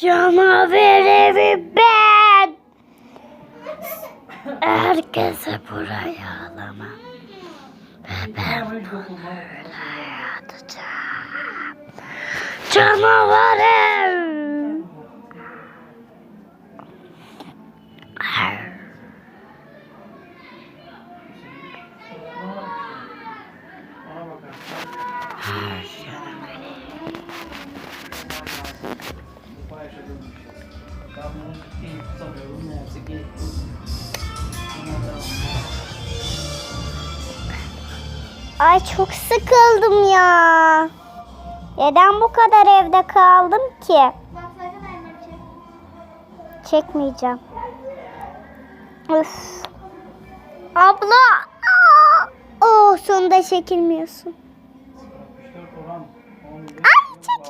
Canavar evi ben. Herkese buraya alamam. Ve ben böyle yatacağım. Ben bunu tutamıyorum. Ne da- Ay çok sıkıldım ya. Neden bu kadar evde kaldım ki? Çekmeyeceğim. Üf. Abla. Oh sonunda çekilmiyorsun. 64 oran. 17. Ay ay.